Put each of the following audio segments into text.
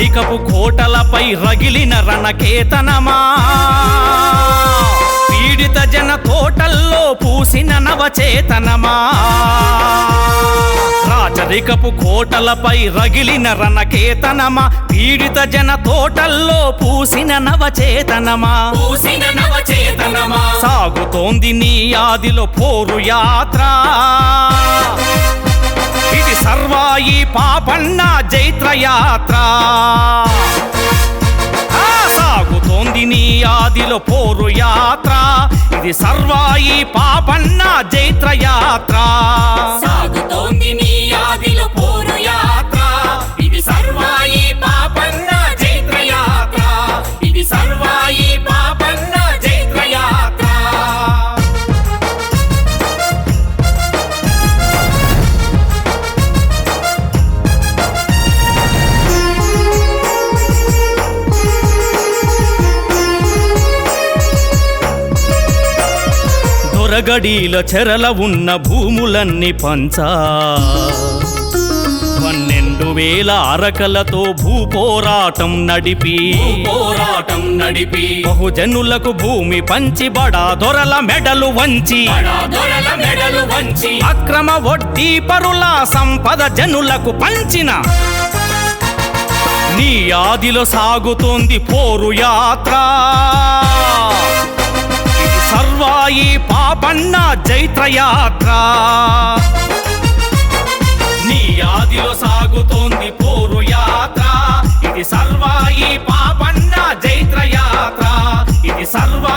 రాచరికపు కోటలపై రగిలిన రణకేతనమా? పీడిత జన తోటల్లో పూసిన నవచేతనమా? రాచరికపు కోటలపై రగిలిన రణకేతనమా? పీడిత జన తోటల్లో పూసిన నవచేతనమా? పూసిన నవచేతనమా? సాగుతోంది నీ ఆదిలో పోరు యాత్ర. సర్వాయి పాపన్న జైత్రయాత్ర. సాగుతోంది నీ ఆదిలో పోరు యాత్ర ఇది సర్వాయి పాపన్న జైత్ర దొరగడీల చెరల ఉన్న భూములన్నీ పంచా. పన్నెండు వేల అరకలతో భూపోరాటం నడిపి. పోరాటం నడిపి. బహుజనులకు భూమి పంచి బడా దొరల మెడలు వంచి. దొరల మెడలు వంచి. అక్రమ వడ్డీ పరుల సంపద జనులకు పంచిన. నీ ఆదిలో సాగుతోంది పోరు యాత్ర. సర్వాయి పాపన్న జైత్ర యాత్ర నీ ఆదిలో సాగుతోంది పోరు యాత్ర ఇది సర్వాయి పాపన్న జైత్ర యాత్ర ఇది సర్వా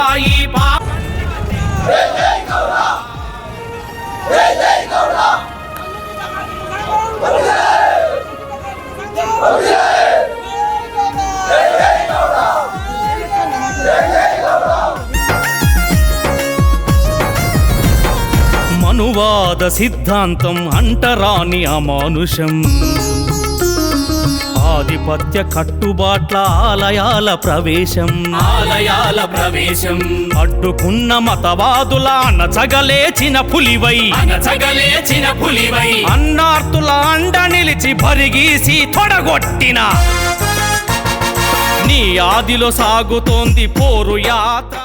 మనువాద సిద్ధాంతం అంటరాని అమానుషం. ఆధిపత్య కట్టుబాట్ల ఆలయాల ప్రవేశం. ఆలయాల ప్రవేశం. అడ్డుకున్న మతవాదుల అనచగలేచిన పులివై. అనచగలేచిన పులివై. అన్నార్తుల అండ నిలిచి భరిగీసి తొడగొట్టిన. నీ ఆదిలో సాగుతోంది పోరు యాత్ర.